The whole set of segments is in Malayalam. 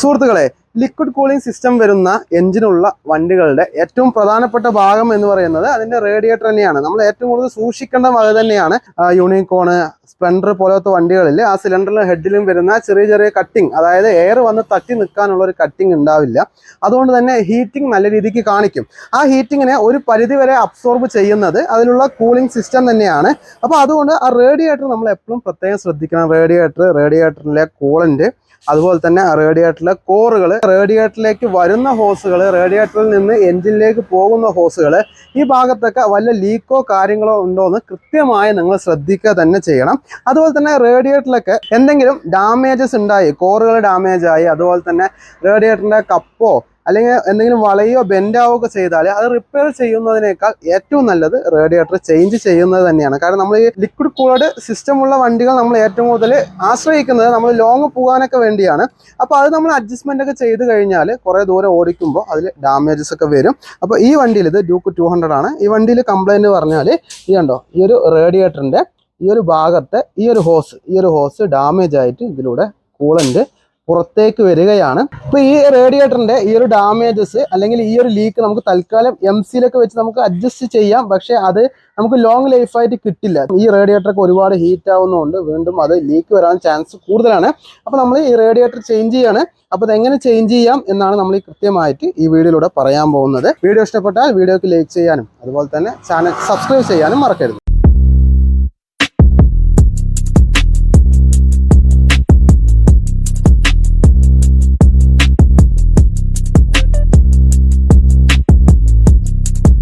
സുഹൃത്തുക്കളെ ലിക്വിഡ് കൂളിംഗ് സിസ്റ്റം വരുന്ന എഞ്ചിനുള്ള വണ്ടികളുടെ ഏറ്റവും പ്രധാനപ്പെട്ട ഭാഗം എന്ന് പറയുന്നത് അതിന്റെ റേഡിയേറ്റർ തന്നെയാണ്. നമ്മൾ ഏറ്റവും കൂടുതൽ സൂക്ഷിക്കേണ്ട വക തന്നെയാണ് യൂണിക്കോണ് സ്പ്ലെൻഡർ പോലത്തെ വണ്ടികളിൽ. ആ സിലിണ്ടറിലും ഹെഡിലും വരുന്ന ചെറിയ ചെറിയ കട്ടിങ് അതായത് എയർ വന്ന് തട്ടി നിൽക്കാനുള്ള ഒരു കട്ടിങ് ഉണ്ടാവില്ല. അതുകൊണ്ട് തന്നെ ഹീറ്റിംഗ് നല്ല രീതിക്ക് കാണിക്കും. ആ ഹീറ്റിങ്ങിനെ ഒരു പരിധിവരെ അബ്സോർബ് ചെയ്യുന്നത് അതിലുള്ള കൂളിംഗ് സിസ്റ്റം തന്നെയാണ്. അപ്പോൾ അതുകൊണ്ട് ആ റേഡിയേറ്റർ നമ്മൾ എപ്പോഴും പ്രത്യേകം ശ്രദ്ധിക്കണം. റേഡിയേറ്റർ റേഡിയേറ്ററിലെ കൂളന്റ് അതുപോലെ തന്നെ റേഡിയേറ്ററിലെ കോറുകൾ റേഡിയേറ്ററിലേക്ക് വരുന്ന ഹോസുകൾ റേഡിയേറ്ററിൽ നിന്ന് എഞ്ചിനിലേക്ക് പോകുന്ന ഹോസുകൾ ഈ ഭാഗത്തൊക്കെ വല്ല ലീക്കോ കാര്യങ്ങളോ ഉണ്ടോ എന്ന് കൃത്യമായി നിങ്ങൾ ശ്രദ്ധിക്കുക തന്നെ ചെയ്യണം. അതുപോലെ തന്നെ റേഡിയേറ്ററിലൊക്കെ എന്തെങ്കിലും ഡാമേജസ് ഉണ്ടായി കോറുകൾ ഡാമേജ് ആയി അതുപോലെ തന്നെ റേഡിയേറ്ററിന്റെ കപ്പോ അല്ലെങ്കിൽ എന്തെങ്കിലും വളയോ ബെൻഡാവോ ഒക്കെ ചെയ്താൽ അത് റിപ്പയർ ചെയ്യുന്നതിനേക്കാൾ ഏറ്റവും നല്ലത് റേഡിയേറ്റർ ചേഞ്ച് ചെയ്യുന്നത് തന്നെയാണ്. കാരണം നമ്മൾ ഈ ലിക്വിഡ് കൂൾഡ് സിസ്റ്റം ഉള്ള വണ്ടികൾ നമ്മൾ ഏറ്റവും കൂടുതൽ ആശ്രയിക്കുന്നത് നമ്മൾ ലോങ് പോകാനൊക്കെ വേണ്ടിയാണ്. അപ്പോൾ അത് നമ്മൾ അഡ്ജസ്റ്റ്മെന്റ് ഒക്കെ ചെയ്ത് കഴിഞ്ഞാൽ കുറേ ദൂരം ഓടിക്കുമ്പോൾ അതിൽ ഡാമേജസ് ഒക്കെ വരും. അപ്പോൾ ഈ വണ്ടിയിൽ ഇത് ഡ്യൂക്ക് ടു ആണ്. ഈ വണ്ടിയിൽ കംപ്ലൈന്റ് പറഞ്ഞാൽ ഈ കണ്ടോ ഈ ഒരു റേഡിയേറ്ററിന്റെ ഈ ഒരു ഭാഗത്തെ ഈ ഒരു ഹോസ് ഈ ഒരു ഹോസ് ഡാമേജ് ആയിട്ട് ഇതിലൂടെ കൂളന്റ് പുറത്തേക്ക് വരികയാണ്. ഇപ്പൊ ഈ റേഡിയേറ്ററിന്റെ ഈ ഒരു ഡാമേജസ് അല്ലെങ്കിൽ ഈ ഒരു ലീക്ക് നമുക്ക് തൽക്കാലം എം സിയിലൊക്കെ വെച്ച് നമുക്ക് അഡ്ജസ്റ്റ് ചെയ്യാം. പക്ഷെ അത് നമുക്ക് ലോങ് ലൈഫായിട്ട് കിട്ടില്ല. ഈ റേഡിയേറ്ററൊക്കെ ഒരുപാട് ഹീറ്റ് ആവുന്നതുകൊണ്ട് വീണ്ടും അത് ലീക്ക് വരാൻ ചാൻസ് കൂടുതലാണ്. അപ്പോൾ നമ്മൾ ഈ റേഡിയേറ്റർ ചേഞ്ച് ചെയ്യാണ്. അപ്പോൾ അതെങ്ങനെ ചേഞ്ച് ചെയ്യാം എന്നാണ് നമ്മൾ ഈ കൃത്യമായിട്ട് ഈ വീഡിയോയിലൂടെ പറയാൻ പോകുന്നത്. വീഡിയോ ഇഷ്ടപ്പെട്ടാൽ വീഡിയോക്ക് ലൈക്ക് ചെയ്യാനും അതുപോലെ തന്നെ ചാനൽ സബ്സ്ക്രൈബ് ചെയ്യാനും മറക്കരുത്.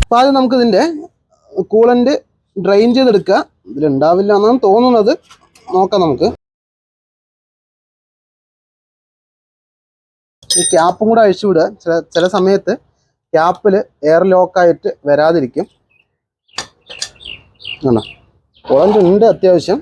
അപ്പോൾ ആദ്യം ഇതിന്റെ കൂളന്റ് ഡ്രെയിൻ ചെയ്തെടുക്കുക. ഇതിലുണ്ടാവില്ല എന്നാണ് തോന്നുന്നത്. നോക്കാം നമുക്ക്. ഈ ക്യാപ്പും കൂടെ അഴിച്ചുവിടുക. ചില ചില സമയത്ത് ക്യാപ്പിൽ എയർ ലോക്കായിട്ട് വരാതിരിക്കും. ആണോ ഉണ്ട് അത്യാവശ്യം.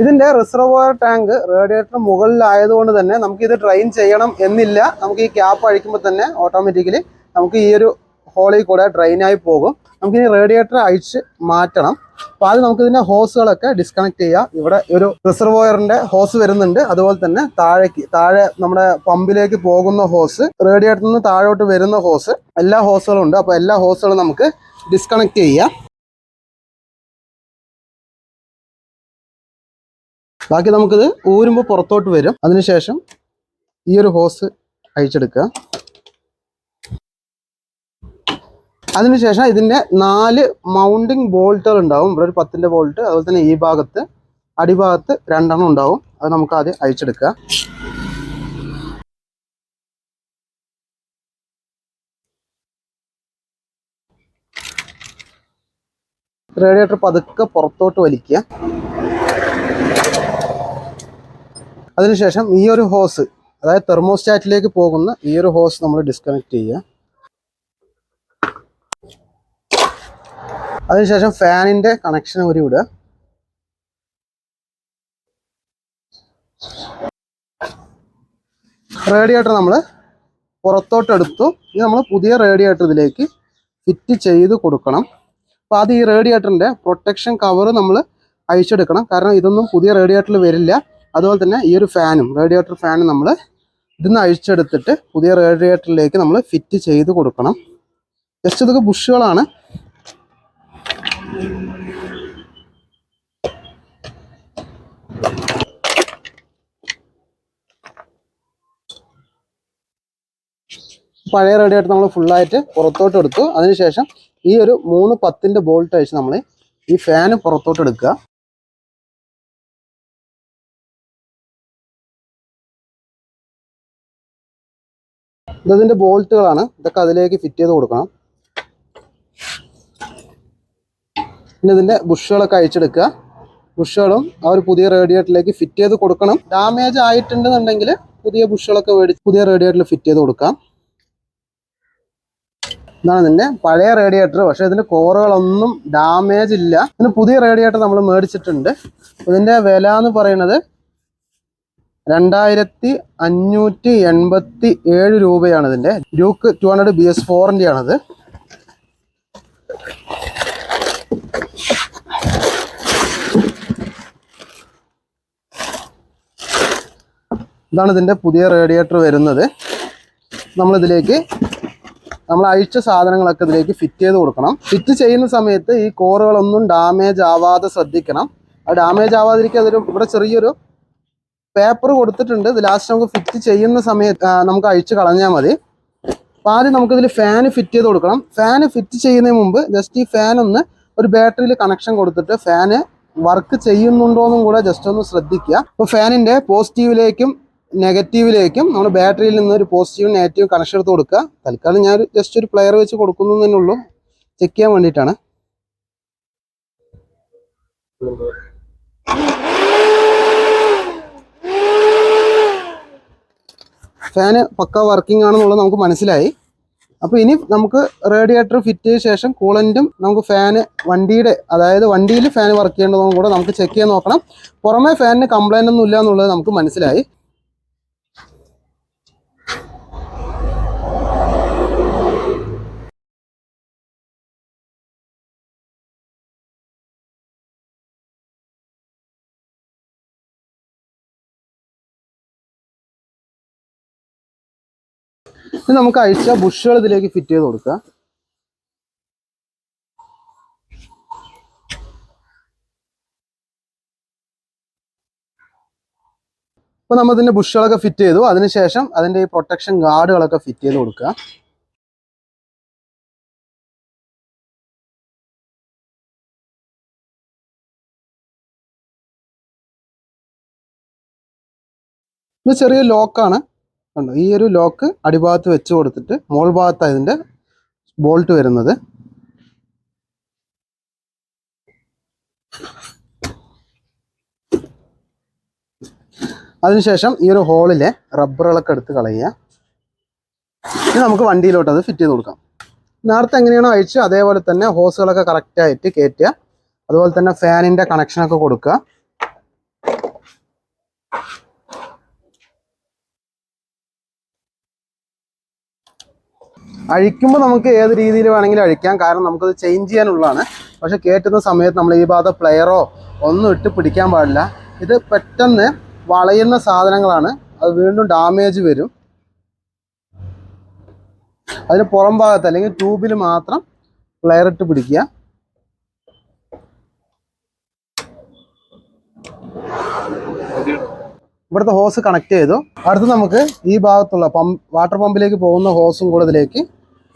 ഇതിന്റെ റിസർവോയർ ടാങ്ക് റേഡിയേറ്റർ മുകളിലായതുകൊണ്ട് തന്നെ നമുക്ക് ഇത് ഡ്രെയിൻ ചെയ്യണം എന്നില്ല. നമുക്ക് ഈ ക്യാപ്പ് അഴിക്കുമ്പോൾ തന്നെ ഓട്ടോമാറ്റിക്കലി നമുക്ക് ഈ ഒരു ഹോളിൽ കൂടെ ഡ്രെയിൻ ആയി പോകും. നമുക്ക് ഈ റേഡിയേറ്റർ അഴിച്ച് മാറ്റണം. അപ്പോൾ ആദ്യം നമുക്ക് ഇതിന്റെ ഹോസുകളൊക്കെ ഡിസ്കണക്ട് ചെയ്യാം. ഇവിടെ ഒരു റിസർവോയറിന്റെ ഹോസ് വരുന്നുണ്ട്. അതുപോലെ തന്നെ താഴേക്ക് താഴെ നമ്മുടെ പമ്പിലേക്ക് പോകുന്ന ഹോസ് റേഡിയേറ്ററിൽ നിന്ന് താഴോട്ട് വരുന്ന ഹോസ് എല്ലാ ഹോസുകളും ഉണ്ട്. അപ്പോൾ എല്ലാ ഹോസുകളും നമുക്ക് ഡിസ്കണക്ട് ചെയ്യാം. ബാക്കി നമുക്കിത് ഊരുമ്പോൾ പുറത്തോട്ട് വരും. അതിനുശേഷം ഈ ഒരു ഹോസ് അഴിച്ചെടുക്കുക. അതിനുശേഷം ഇതിന്റെ നാല് മൗണ്ടിങ് ബോൾട്ടുകൾ ഉണ്ടാവും. ഇവിടെ ഒരു പത്തിന്റെ ബോൾട്ട് അതുപോലെ തന്നെ ഈ ഭാഗത്ത് അടിഭാഗത്ത് രണ്ടെണ്ണം ഉണ്ടാവും. അത് നമുക്ക് ആദ്യം അഴിച്ചെടുക്കുക. റേഡിയേറ്റർ പതുക്കെ പുറത്തോട്ട് വലിക്കുക. അതിനുശേഷം ഈ ഒരു ഹോസ് അതായത് തെർമോസ്റ്റാറ്റിലേക്ക് പോകുന്ന ഈ ഒരു ഹോസ് നമ്മൾ ഡിസ്കണക്ട് ചെയ്യുക. അതിനുശേഷം ഫാനിന്റെ കണക്ഷൻ ഒരു വിടുക റേഡിയേറ്റർ നമ്മൾ പുറത്തോട്ടെടുത്തു. ഇത് നമ്മൾ പുതിയ റേഡിയേറ്റർ ഇതിലേക്ക് ഫിറ്റ് ചെയ്ത് കൊടുക്കണം. അപ്പോൾ അത് ഈ റേഡിയേറ്ററിന്റെ പ്രൊട്ടക്ഷൻ കവർ നമ്മൾ അയച്ചെടുക്കണം കാരണം ഇതൊന്നും പുതിയ റേഡിയേറ്ററിൽ വരില്ല. അതുപോലെ തന്നെ ഈ ഒരു ഫാനും റേഡിയേറ്റർ ഫാനും നമ്മൾ ഇതിന്ന് അഴിച്ചെടുത്തിട്ട് പുതിയ റേഡിയേറ്ററിലേക്ക് നമ്മൾ ഫിറ്റ് ചെയ്ത് കൊടുക്കണം. ജസ്റ്റ് ഇതൊക്കെ ബുഷുകളാണ്. പഴയ റേഡിയേറ്റർ നമ്മൾ ഫുള്ളായിട്ട് പുറത്തോട്ട് എടുത്തു. അതിനുശേഷം ഈ ഒരു മൂന്ന് പത്തിന്റെ ബോൾട്ട് അഴിച്ച് നമ്മൾ ഈ ഫാന് പുറത്തോട്ട് എടുക്കുക. ഇതതിന്റെ ബോൾട്ടുകളാണ്. ഇതൊക്കെ അതിലേക്ക് ഫിറ്റ് ചെയ്ത് കൊടുക്കണം. പിന്നെ ഇതിന്റെ ബുഷുകളൊക്കെ അഴിച്ചെടുക്കുക. ബുഷുകളും ആ ഒരു പുതിയ റേഡിയേറ്ററിലേക്ക് ഫിറ്റ് ചെയ്ത് കൊടുക്കണം. ഡാമേജ് ആയിട്ടുണ്ടെന്നുണ്ടെങ്കിൽ പുതിയ ബുഷുകളൊക്കെ മേടിച്ച് പുതിയ റേഡിയേറ്ററിൽ ഫിറ്റ് ചെയ്ത് കൊടുക്കാം. ഇതാണ് ഇതിന്റെ പഴയ റേഡിയേറ്റർ. പക്ഷേ ഇതിന്റെ കോറുകളൊന്നും ഡാമേജ് ഇല്ല. ഇതിന് പുതിയ റേഡിയേറ്റർ നമ്മൾ മേടിച്ചിട്ടുണ്ട്. ഇതിന്റെ വില എന്ന് പറയുന്നത് രണ്ടായിരത്തി അഞ്ഞൂറ്റി എൺപത്തി ഏഴ് രൂപയാണ് ഇതിന്റെ Duke two hundred B S ഫോറിന്റെ ആണത് ഇതാണ് ഇതിന്റെ പുതിയ റേഡിയേറ്റർ വരുന്നത്. നമ്മളിതിലേക്ക് നമ്മൾ അഴിച്ച സാധനങ്ങളൊക്കെ ഇതിലേക്ക് ഫിറ്റ് ചെയ്ത് കൊടുക്കണം. ഫിറ്റ് ചെയ്യുന്ന സമയത്ത് ഈ കോറുകളൊന്നും ഡാമേജ് ആവാതെ ശ്രദ്ധിക്കണം. ആ ഡാമേജ് ആവാതിരിക്കും അതൊരു ഇവിടെ ചെറിയൊരു പേപ്പർ കൊടുത്തിട്ടുണ്ട്. ഇത് ലാസ്റ്റ് നമുക്ക് ഫിറ്റ് ചെയ്യുന്ന സമയത്ത് നമുക്ക് അഴിച്ച് കളഞ്ഞാൽ മതി. അപ്പോൾ ആദ്യം നമുക്കിതിൽ ഫാന് ഫിറ്റ് ചെയ്ത് കൊടുക്കണം. ഫാന് ഫിറ്റ് ചെയ്യുന്നതിന് മുമ്പ് ജസ്റ്റ് ഈ ഫാൻ ഒന്ന് ഒരു ബാറ്ററിയിൽ കണക്ഷൻ കൊടുത്തിട്ട് ഫാന് വർക്ക് ചെയ്യുന്നുണ്ടോയെന്നും കൂടെ ജസ്റ്റ് ഒന്ന് ശ്രദ്ധിക്കുക. അപ്പോൾ ഫാനിന്റെ പോസിറ്റീവിലേക്കും നെഗറ്റീവിലേക്കും നമ്മൾ ബാറ്ററിയിൽ നിന്ന് ഒരു പോസിറ്റീവും നെഗറ്റീവും കണക്ഷൻ എടുത്ത് കൊടുക്കുക. തൽക്കാലം ഞാൻ ജസ്റ്റ് ഒരു പ്ലെയർ വെച്ച് കൊടുക്കുന്നു ഉള്ളൂ. ചെക്ക് ചെയ്യാൻ വേണ്ടിയിട്ടാണ്. ഫാന് പക്ക വർക്കിംഗ് ആണെന്നുള്ളത് നമുക്ക് മനസ്സിലായി. അപ്പോൾ ഇനി നമുക്ക് റേഡിയേറ്റർ ഫിറ്റ് ചെയ്ത ശേഷം കൂളന്റും നമുക്ക് ഫാന് വണ്ടിയുടെ അതായത് വണ്ടിയിൽ ഫാൻ വർക്ക് ചെയ്യേണ്ടതും കൂടെ നമുക്ക് ചെക്ക് ചെയ്യാൻ നോക്കണം. പുറമേ ഫാനിന് കംപ്ലൈന്റ് ഒന്നും ഇല്ല എന്നുള്ളത് നമുക്ക് മനസ്സിലായി. ഇനി നമുക്ക് അഴിച്ച ബുഷുകൾ ഇതിലേക്ക് ഫിറ്റ് ചെയ്ത് കൊടുക്കുക. അപ്പോൾ നമ്മൾ ഇതിന്റെ ബുഷുകളൊക്കെ ഫിറ്റ് ചെയ്തു. അതിനുശേഷം അതിന്റെ ഈ പ്രൊട്ടക്ഷൻ ഗാർഡുകളൊക്കെ ഫിറ്റ് ചെയ്ത് കൊടുക്കുക. ഇത് ചെറിയ ലോക്കാണ് കണ്ടോ ഈ ഒരു ലോക്ക് അടിഭാഗത്ത് വെച്ച് കൊടുത്തിട്ട് മോൾ ഭാഗത്താണ് ഇതിന്റെ ബോൾട്ട് വരുന്നത്. അതിനുശേഷം ഈ ഒരു ഹോളിലെ റബ്ബറുകളൊക്കെ എടുത്ത് കളയുക. ഇനി നമുക്ക് വണ്ടിയിലോട്ട് അത് ഫിറ്റ് ചെയ്ത് കൊടുക്കാം. നേരത്തെ എങ്ങനെയാണോ അഴിച്ച് അതേപോലെ തന്നെ ഹോസുകളൊക്കെ കറക്റ്റായിട്ട് കയറ്റുക. അതുപോലെ തന്നെ ഫാനിന്റെ കണക്ഷനൊക്കെ കൊടുക്കുക. അഴിക്കുമ്പോൾ നമുക്ക് ഏത് രീതിയിൽ വേണമെങ്കിലും അഴിക്കാം. കാരണം നമുക്കത് ചേഞ്ച് ചെയ്യാനുള്ളതാണ്. പക്ഷേ കയറ്റുന്ന സമയത്ത് നമ്മൾ ഈ ഭാഗത്ത് പ്ലെയറോ ഒന്നും ഇട്ട് പിടിക്കാൻ പാടില്ല. ഇത് പെട്ടെന്ന് വളയുന്ന സാധനങ്ങളാണ്. അത് വീണ്ടും ഡാമേജ് വരും. അതിന് പുറം ഭാഗത്ത് അല്ലെങ്കിൽ ട്യൂബിൽ മാത്രം പ്ലെയർ ഇട്ട് പിടിക്കുക. ഇവിടുത്തെ ഹോസ് കണക്ട് ചെയ്തു. അടുത്ത് നമുക്ക് ഈ ഭാഗത്തുള്ള പമ്പ് വാട്ടർ പമ്പിലേക്ക് പോകുന്ന ഹോസും കൂടെ ഇതിലേക്ക്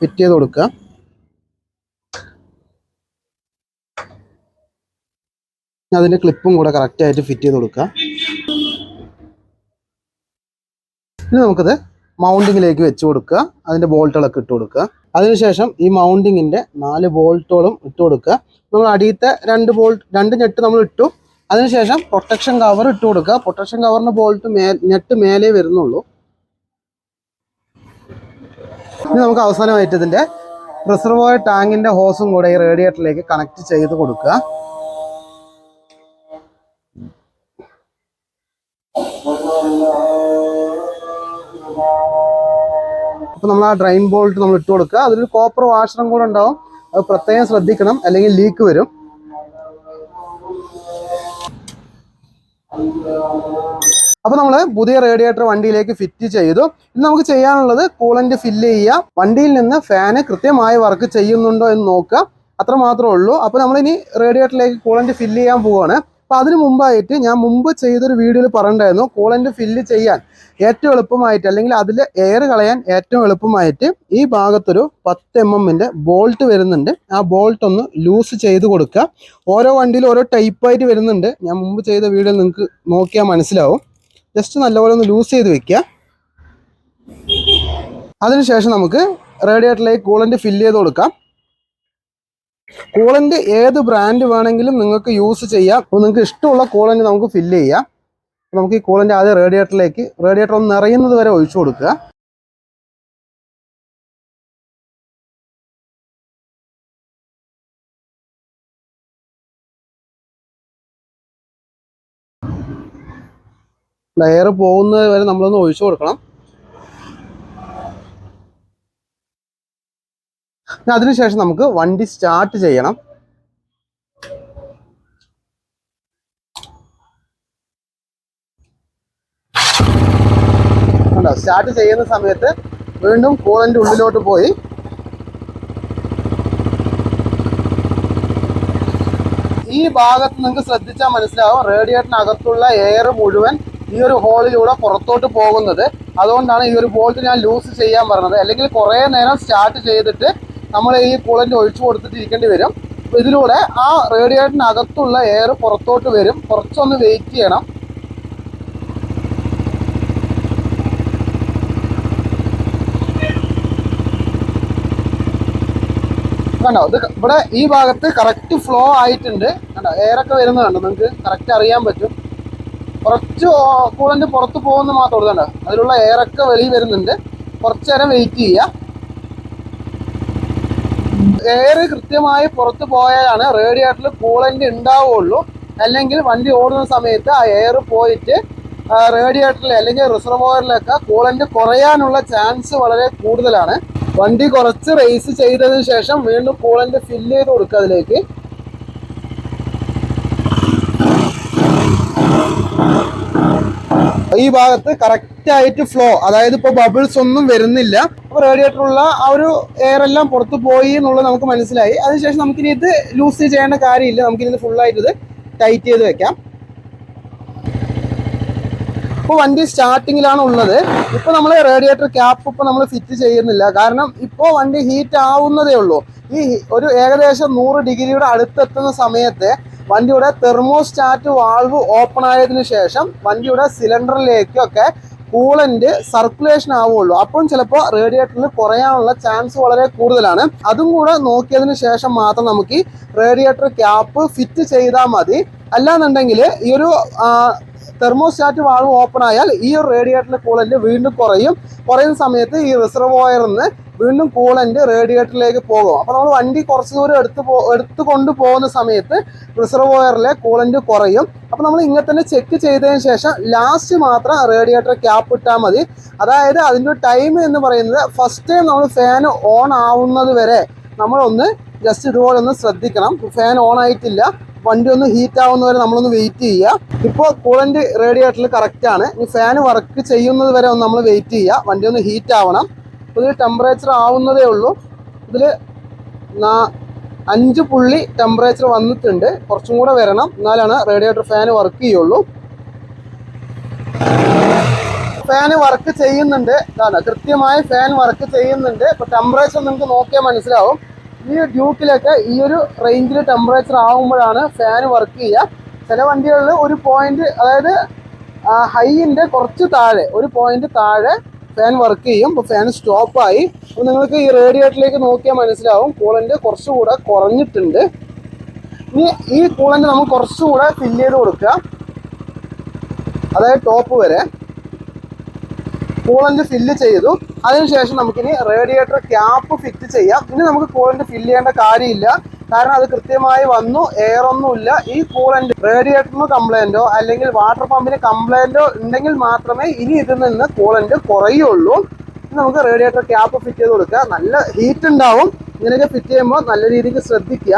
ഫിറ്റ് ചെയ്ത് കൊടുക്കുക. അതിന്റെ ക്ലിപ്പും കൂടെ കറക്റ്റ് ആയിട്ട് ഫിറ്റ് ചെയ്ത് കൊടുക്കുക. ഇനി നമുക്കത് മൗണ്ടിങ്ങിലേക്ക് വെച്ച് കൊടുക്കുക. അതിന്റെ ബോൾട്ടുകളൊക്കെ ഇട്ട് കൊടുക്കുക. അതിനുശേഷം ഈ മൗണ്ടിങ്ങിന്റെ നാല് ബോൾട്ടുകളും ഇട്ട് കൊടുക്കുക. നമ്മൾ അടിയത്തെ രണ്ട് ബോൾട്ട് രണ്ട് ഞെട്ട് നമ്മൾ ഇട്ടു. അതിനുശേഷം പ്രൊട്ടക്ഷൻ കവർ ഇട്ട് കൊടുക്കുക. പ്രൊട്ടക്ഷൻ കവറിന്റെ ബോൾട്ട് മേ ഞെട്ട് മേലേ വരുന്നുള്ളൂ. ഇനി നമുക്ക് അവസാനമായിട്ട് ഇതിന്റെ റിസർവോയർ ടാങ്കിന്റെ ഹോസും കൂടെ ഈ റേഡിയേറ്ററിലേക്ക് കണക്ട് ചെയ്ത് കൊടുക്കുക. അപ്പോൾ നമ്മൾ ആ ഡ്രൈൻ ബോൾട്ട് നമ്മൾ ഇട്ട് കൊടുക്കുക. അതിൽ കോപ്പർ വാഷറും കൂടെ ഉണ്ടാവും. അത് പ്രത്യേകം ശ്രദ്ധിക്കണം. അല്ലെങ്കിൽ ലീക്ക് വരും. അപ്പൊ നമ്മൾ പുതിയ റേഡിയേറ്റർ വണ്ടിയിലേക്ക് ഫിറ്റ് ചെയ്തു. ഇനി നമുക്ക് ചെയ്യാനുള്ളത് കൂളന്റ് ഫില്ല് ചെയ്യുക. വണ്ടിയിൽ നിന്ന് ഫാന് കൃത്യമായി വർക്ക് ചെയ്യുന്നുണ്ടോ എന്ന് നോക്കുക. അത്ര മാത്രമേ ഉള്ളൂ. അപ്പൊ നമ്മൾ ഇനി റേഡിയേറ്ററിലേക്ക് കൂളന്റ് ഫില്ല് ചെയ്യാൻ പോവുകയാണ് അപ്പൊ അതിന് മുമ്പായിട്ട് ഞാൻ മുമ്പ് ചെയ്തൊരു വീഡിയോയിൽ പറഞ്ഞിട്ടുണ്ടായിരുന്നു. കൂളന്റ് ഫില്ല് ചെയ്യാൻ ഏറ്റവും എളുപ്പമായിട്ട് അല്ലെങ്കിൽ അതിൽ എയർ കളയാൻ ഏറ്റവും എളുപ്പമായിട്ട് ഈ ഭാഗത്തൊരു പത്ത് എം എമ്മിന്റെ ബോൾട്ട് വരുന്നുണ്ട്. ആ ബോൾട്ട് ഒന്ന് ലൂസ് ചെയ്ത് കൊടുക്കുക. ഓരോ വണ്ടിയിലും ഓരോ ടൈപ്പായിട്ട് വരുന്നുണ്ട്. ഞാൻ മുമ്പ് ചെയ്ത വീഡിയോ നിങ്ങൾക്ക് നോക്കിയാൽ മനസ്സിലാവും. ജസ്റ്റ് നല്ലപോലെ ഒന്ന് ലൂസ് ചെയ്ത് വെക്കുക. അതിനുശേഷം നമുക്ക് റേഡിയേറ്ററിലേക്ക് കൂളന്റ് ഫില്ല് ചെയ്ത് കൊടുക്കാം. കൂളന്റ് ഏത് ബ്രാൻഡ് വേണമെങ്കിലും നിങ്ങൾക്ക് യൂസ് ചെയ്യാം. അപ്പോൾ നിങ്ങൾക്ക് ഇഷ്ടമുള്ള കൂളന്റ് നമുക്ക് ഫില്ല് ചെയ്യാം. നമുക്ക് ഈ കൂളന്റ് ആദ്യം റേഡിയേറ്ററിലേക്ക് റേഡിയേറ്റർ ഒന്ന് നിറയുന്നത് വരെ ഒഴിച്ചു കൊടുക്കുക. എയർ പോകുന്നത് വരെ നമ്മളൊന്ന് ഒഴിച്ചു കൊടുക്കണം. അതിനുശേഷം നമുക്ക് വണ്ടി സ്റ്റാർട്ട് ചെയ്യണം. കണ്ടോ? സ്റ്റാർട്ട് ചെയ്യുന്ന സമയത്ത് വീണ്ടും കൂളന്റെ ഉള്ളിലോട്ട് പോയി. ഈ ഭാഗത്ത് നിങ്ങൾക്ക് ശ്രദ്ധിച്ചാൽ മനസ്സിലാവും. റേഡിയേറ്ററിനകത്തുള്ള എയർ മുഴുവൻ ഈ ഒരു ഹോളിലൂടെ പുറത്തോട്ട് പോകുന്നത്. അതുകൊണ്ടാണ് ഈ ഒരു ബോൾട്ട് ഞാൻ ലൂസ് ചെയ്യാൻ പറഞ്ഞത്. അല്ലെങ്കിൽ കുറേ നേരം സ്റ്റാർട്ട് ചെയ്തിട്ട് നമ്മൾ ഈ കൂളന്റ് ഒഴിച്ചു കൊടുത്തിട്ട് ഇരിക്കേണ്ടി വരും. ഇതിലൂടെ ആ റേഡിയേറ്ററിനകത്തുള്ള എയർ പുറത്തോട്ട് വരും. കുറച്ചൊന്ന് വെയിറ്റ് ചെയ്യണം. കണ്ടോ? ഇത് ഇവിടെ ഈ ഭാഗത്ത് കറക്റ്റ് ഫ്ലോ ആയിട്ടുണ്ട്. കണ്ടോ? എയറൊക്കെ വരുന്നത് കണ്ടോ? നിങ്ങൾക്ക് കറക്റ്റ് അറിയാൻ പറ്റും. കുറച്ച് കൂളന്റ് പുറത്ത് പോകുന്ന മാത്രം ഉള്ളതാണ് അതിലുള്ള എയറൊക്കെ വെളിയിൽ വരുന്നുണ്ട്. കുറച്ച് നേരം വെയിറ്റ് ചെയ്യുക. എയർ കൃത്യമായി പുറത്ത് പോയാലാണ് റേഡിയേറ്ററിൽ കൂളന്റ് ഉണ്ടാവുള്ളൂ അല്ലെങ്കിൽ വണ്ടി ഓടുന്ന സമയത്ത് ആ എയർ പോയിട്ട് റേഡിയേറ്ററിൽ അല്ലെങ്കിൽ റിസർവോയറിലൊക്കെ കൂളന്റ് കുറയാനുള്ള ചാൻസ് വളരെ കൂടുതലാണ്. വണ്ടി കുറച്ച് റേസ് ചെയ്തതിന് ശേഷം വീണ്ടും കൂളന്റ് ഫില്ല് ചെയ്ത് കൊടുക്കുക അതിലേക്ക്. ഈ ഭാഗത്ത് കറക്റ്റ് ആയിട്ട് ഫ്ലോ അതായത് ഇപ്പോൾ ബബിൾസ് ഒന്നും വരുന്നില്ല. അപ്പോൾ റേഡിയേറ്ററുള്ള ആ ഒരു എയർ എല്ലാം പുറത്തു പോയി എന്നുള്ളത് നമുക്ക് മനസ്സിലായി. അതിനുശേഷം നമുക്കിനി ഇത് ലൂസ് ചെയ്യേണ്ട കാര്യമില്ല. നമുക്കിനി ഇത് ഫുള്ളായിട്ട് ഇത് ടൈറ്റ് ചെയ്ത് വെക്കാം. ഇപ്പോൾ വണ്ടി സ്റ്റാർട്ടിങ്ങിലാണ് ഉള്ളത്. ഇപ്പോൾ നമ്മൾ റേഡിയേറ്റർ ക്യാപ്പ് ഇപ്പോൾ നമ്മൾ ഫിറ്റ് ചെയ്യുന്നില്ല. കാരണം ഇപ്പോൾ വണ്ടി ഹീറ്റ് ആവുന്നതേ ഉള്ളൂ. ഈ ഒരു ഏകദേശം നൂറ് ഡിഗ്രിയുടെ അടുത്തെത്തുന്ന സമയത്ത് വണ്ടിയുടെ തെർമോസ്റ്റാറ്റ് വാൾവ് ഓപ്പൺ ആയതിനു ശേഷം വണ്ടിയുടെ സിലിണ്ടറിലേക്കൊക്കെ കൂളന്റ് സർക്കുലേഷൻ ആവുകയുള്ളൂ. അപ്പം ചിലപ്പോൾ റേഡിയേറ്ററിൽ കുറയാനുള്ള ചാൻസ് വളരെ കൂടുതലാണ്. അതും കൂടെ നോക്കിയതിന് ശേഷം മാത്രം നമുക്ക് ഈ റേഡിയേറ്റർ ക്യാപ്പ് ഫിറ്റ് ചെയ്താൽ മതി. അല്ലാന്നുണ്ടെങ്കിൽ ഈ ഒരു തെർമോസ്റ്റാറ്റ് വാൾവ് ഓപ്പൺ ആയാൽ ഈ ഒരു റേഡിയേറ്ററിലെ കൂളന്റ് വീണ്ടും കുറയും. കുറയുന്ന സമയത്ത് ഈ റിസർവോയറിൽ നിന്ന് വീണ്ടും കൂളന്റ് റേഡിയേറ്ററിലേക്ക് പോകും. അപ്പോൾ നമ്മൾ വണ്ടി കുറച്ച് ദൂരം എടുത്ത് പോ എടുത്ത് കൊണ്ട് പോകുന്ന സമയത്ത് റിസർവോയറിലെ കൂളന്റ് കുറയും. അപ്പോൾ നമ്മൾ ഇങ്ങനെ തന്നെ ചെക്ക് ചെയ്തതിന് ശേഷം ലാസ്റ്റ് മാത്രം റേഡിയേറ്റർ ക്യാപ്പ് ഇട്ടാൽ മതി. അതായത് അതിന്റെ ടൈം എന്ന് പറയുന്നത് ഫസ്റ്റ് ടൈം നമ്മൾ ഫാൻ ഓൺ ആവുന്നത് വരെ നമ്മളൊന്ന് ജസ്റ്റ് ഇതുപോലെ ഒന്ന് ശ്രദ്ധിക്കണം. ഫാൻ ഓൺ ആയിട്ടില്ല. വണ്ടി ഒന്ന് ഹീറ്റ് ആവുന്നവരെ നമ്മളൊന്ന് വെയിറ്റ് ചെയ്യുക. ഇപ്പോൾ കൂളന്റ് റേഡിയേറ്ററിൽ കറക്റ്റ് ആണ്. ഈ ഫാൻ വർക്ക് ചെയ്യുന്നത് വരെ ഒന്ന് നമ്മൾ വെയിറ്റ് ചെയ്യുക. വണ്ടി ഒന്ന് ഹീറ്റ് ആവണം. അപ്പോൾ ഇതിൽ ടെമ്പറേച്ചർ ആവുന്നതേ ഉള്ളൂ. ഇതിൽ അഞ്ച് പുള്ളി ടെമ്പറേച്ചർ വന്നിട്ടുണ്ട്. കുറച്ചും കൂടെ വരണം. എന്നാലാണ് റേഡിയേറ്റർ ഫാൻ വർക്ക് ചെയ്യുള്ളൂ. ഫാൻ വർക്ക് ചെയ്യുന്നുണ്ട്. കൃത്യമായി ഫാൻ വർക്ക് ചെയ്യുന്നുണ്ട്. ഇപ്പൊ ടെമ്പറേച്ചർ നിങ്ങൾക്ക് നോക്കിയാൽ മനസ്സിലാവും. ഈ ഡ്യൂക്കിലൊക്കെ ഈ ഒരു റേഞ്ചിൽ ടെമ്പറേച്ചർ ആകുമ്പോഴാണ് ഫാൻ വർക്ക് ചെയ്യുക. ചില വണ്ടികളിൽ ഒരു പോയിന്റ് അതായത് ഹൈയിന്റെ കുറച്ച് താഴെ ഒരു പോയിന്റ് താഴെ ഫാൻ വർക്ക് ചെയ്യും. അപ്പോൾ ഫാൻ സ്റ്റോപ്പായി അപ്പോൾ നിങ്ങൾക്ക് ഈ റേഡിയേറ്ററിലേക്ക് നോക്കിയാൽ മനസ്സിലാവും കൂളന്റ് കുറച്ചുകൂടെ കുറഞ്ഞിട്ടുണ്ട്. ഇനി ഈ കൂളന്റ് നമുക്ക് കുറച്ചുകൂടെ ഫില്ല് ചെയ്ത് കൊടുക്കുക. അതായത് ടോപ്പ് വരെ. കൂളന്റ് ഫില്ല് ചെയ്തു. അതിനുശേഷം നമുക്കിനി റേഡിയേറ്റർ ക്യാപ്പ് ഫിറ്റ് ചെയ്യാം. ഇനി നമുക്ക് കൂളന്റ് ഫില്ല് ചെയ്യേണ്ട കാര്യമില്ല. കാരണം അത് കൃത്യമായി വന്നു എയർ ഒന്നുമില്ല ഈ കൂളന്റ് റേഡിയേറ്ററിന് കംപ്ലൈന്റോ അല്ലെങ്കിൽ വാട്ടർ പമ്പിന് കംപ്ലൈന്റോ ഉണ്ടെങ്കിൽ മാത്രമേ ഇനി ഇതിൽ നിന്ന് കൂളന്റ് കുറയുള്ളൂ. നമുക്ക് റേഡിയേറ്റർ ക്യാപ്പ് ഫിറ്റ് ചെയ്ത് കൊടുക്കുക നല്ല ഹീറ്റ് ഉണ്ടാവും. ഇങ്ങനെയൊക്കെ ഫിറ്റ് ചെയ്യുമ്പോൾ നല്ല രീതിക്ക് ശ്രദ്ധിക്കുക.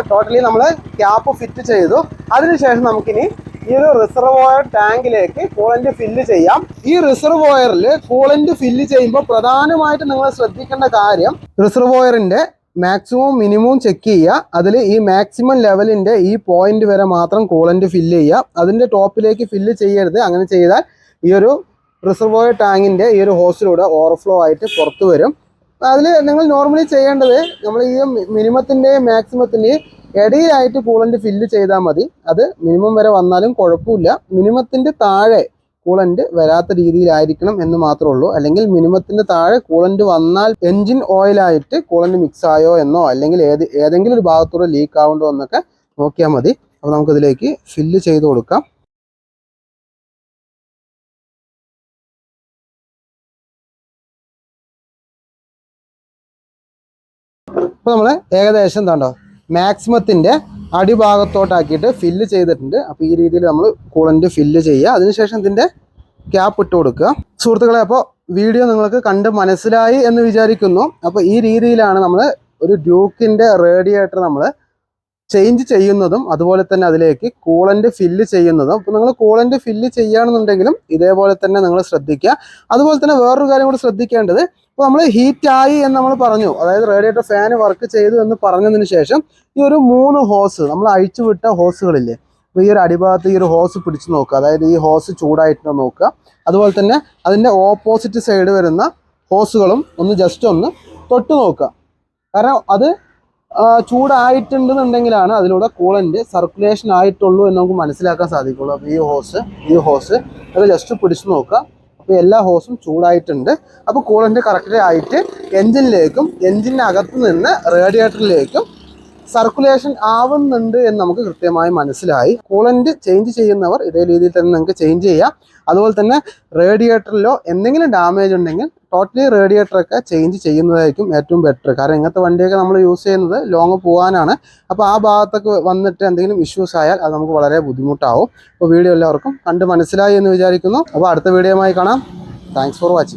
ടോട്ടലി നമ്മൾ ക്യാപ്പ് ഫിറ്റ് ചെയ്തു. അതിനുശേഷം നമുക്കിനി ഈ ഒരു റിസർവോയർ ടാങ്കിലേക്ക് കൂളന്റ് ഫില്ല് ചെയ്യാം. ഈ റിസർവോയറിൽ കൂളന്റ് ഫില്ല് ചെയ്യുമ്പോൾ പ്രധാനമായിട്ട് നിങ്ങൾ ശ്രദ്ധിക്കേണ്ട കാര്യം റിസർവോയറിന്റെ മാക്സിമം മിനിമം ചെക്ക് ചെയ്യുക. അതിൽ ഈ മാക്സിമം ലെവലിന്റെ ഈ പോയിന്റ് വരെ മാത്രം കൂളന്റ് ഫില്ല് ചെയ്യുക. അതിന്റെ ടോപ്പിലേക്ക് ഫില്ല് ചെയ്യരുത്. അങ്ങനെ ചെയ്താൽ ഈ ഒരു റിസർവോയർ ടാങ്കിന്റെ ഈ ഒരു ഹോസിലൂടെ ഓവർഫ്ലോ ആയിട്ട് പുറത്തു വരും. അതിൽ നിങ്ങൾ നോർമലി ചെയ്യേണ്ടത് നമ്മൾ ഈ മിനിമത്തിന്റെയും മാക്സിമത്തിന്റെയും ഇടയിലായിട്ട് കൂളന്റ് ഫില്ല് ചെയ്താൽ മതി. അത് മിനിമം വരെ വന്നാലും കുഴപ്പമില്ല. മിനിമത്തിന്റെ താഴെ കൂളന്റ് വരാത്ത രീതിയിലായിരിക്കണം എന്ന് മാത്രമേ ഉള്ളൂ. അല്ലെങ്കിൽ മിനിമത്തിന്റെ താഴെ കൂളന്റ് വന്നാൽ എൻജിൻ ഓയിലായിട്ട് കൂളന്റ് മിക്സ് ആയോ എന്നോ അല്ലെങ്കിൽ ഏത് ഏതെങ്കിലും ഒരു ഭാഗത്തൂടെ ലീക്ക് ആവുന്നുണ്ടോ എന്നൊക്കെ നോക്കിയാൽ മതി. അപ്പോൾ നമുക്കിതിലേക്ക് ഫില്ല് ചെയ്ത് കൊടുക്കാം. അപ്പോൾ നമ്മൾ ഏകദേശം എന്താണ്ടോ മാക്സിമത്തിന്റെ അടിഭാഗത്തോട്ടാക്കിയിട്ട് ഫില്ല് ചെയ്തിട്ടുണ്ട്. അപ്പോൾ ഈ രീതിയിൽ നമ്മൾ കൂളന്റ് ഫില്ല് ചെയ്യുക. അതിനുശേഷം ഇതിന്റെ ക്യാപ്പ് ഇട്ട് കൊടുക്കുക. സുഹൃത്തുക്കളെ അപ്പോൾ വീഡിയോ നിങ്ങൾക്ക് കണ്ട് മനസ്സിലായി എന്ന് വിചാരിക്കുന്നു. അപ്പോൾ ഈ രീതിയിലാണ് നമ്മൾ ഒരു ഡ്യൂക്കിന്റെ റേഡിയേറ്റർ നമ്മൾ ചേഞ്ച് ചെയ്യുന്നതും അതുപോലെ തന്നെ അതിലേക്ക് കൂളന്റ് ഫില്ല് ചെയ്യുന്നതും. അപ്പോൾ നിങ്ങൾ കൂളന്റ് ഫില്ല് ചെയ്യുകയാണെന്നുണ്ടെങ്കിലും ഇതേപോലെ തന്നെ നിങ്ങൾ ശ്രദ്ധിക്കുക. അതുപോലെ തന്നെ വേറൊരു കാര്യം കൂടി ശ്രദ്ധിക്കേണ്ടത് ഇപ്പോൾ നമ്മൾ ഹീറ്റായി എന്ന് നമ്മൾ പറഞ്ഞു അതായത് റേഡിയേറ്റർ ഫാൻ വർക്ക് ചെയ്തു എന്ന് പറഞ്ഞതിന് ശേഷം ഈ ഒരു മൂന്ന് ഹോസ് നമ്മൾ അഴിച്ചു വിട്ട ഹോസുകളില്ലേ അപ്പോൾ ഈ ഒരു അടിഭാഗത്ത് ഈ ഒരു ഹോസ് പിടിച്ച് നോക്കുക. അതായത് ഈ ഹോസ് ചൂടായിട്ടുണ്ടോ നോക്കുക. അതുപോലെ തന്നെ അതിന്റെ ഓപ്പോസിറ്റ് സൈഡ് വരുന്ന ഹോസുകളും ഒന്ന് ജസ്റ്റ് ഒന്ന് തൊട്ട് നോക്കുക. കാരണം അത് ചൂടായിട്ടുണ്ടെന്നുണ്ടെങ്കിലാണ് അതിലൂടെ കൂളന്റ് സർക്കുലേഷൻ ആയിട്ടുള്ളൂ എന്ന് നമുക്ക് മനസ്സിലാക്കാൻ സാധിക്കുള്ളൂ. അപ്പോൾ ഈ ഹോസ് ഈ ഹോസ് അത് ജസ്റ്റ് പിടിച്ചു നോക്കുക. അപ്പോൾ എല്ലാ ഹോസും ചൂടായിട്ടുണ്ട്. അപ്പോൾ കൂളന്റ് കറക്റ്റ് ആയിട്ട് എൻജിനിലേക്കും എൻജിനകത്ത് നിന്ന് റേഡിയേറ്ററിലേക്കും സർക്കുലേഷൻ ആവുന്നുണ്ട് എന്ന് നമുക്ക് കൃത്യമായി മനസ്സിലായി. കൂളന്റ് ചേഞ്ച് ചെയ്യുന്നവർ ഇതേ രീതിയിൽ തന്നെ നിങ്ങൾക്ക് ചേഞ്ച് ചെയ്യാം. അതുപോലെ തന്നെ റേഡിയേറ്ററിലോ എന്തെങ്കിലും ഡാമേജ് ഉണ്ടെങ്കിൽ ടോട്ടലി റേഡിയേറ്ററൊക്കെ ചേഞ്ച് ചെയ്യുന്നതായിരിക്കും ഏറ്റവും ബെറ്റർ. കാരണം ഇങ്ങനത്തെ വണ്ടിയൊക്കെ നമ്മൾ യൂസ് ചെയ്യുന്നത് ലോങ് പോകാനാണ്. അപ്പോൾ ആ ഭാഗത്തൊക്കെ വന്നിട്ട് എന്തെങ്കിലും ഇഷ്യൂസ് ആയാൽ അത് നമുക്ക് വളരെ ബുദ്ധിമുട്ടാവും. അപ്പോൾ വീഡിയോ എല്ലാവർക്കും കണ്ട് മനസ്സിലായി എന്ന് വിചാരിക്കുന്നു. അപ്പോൾ അടുത്ത വീഡിയോയുമായി കാണാം. Thanks for watching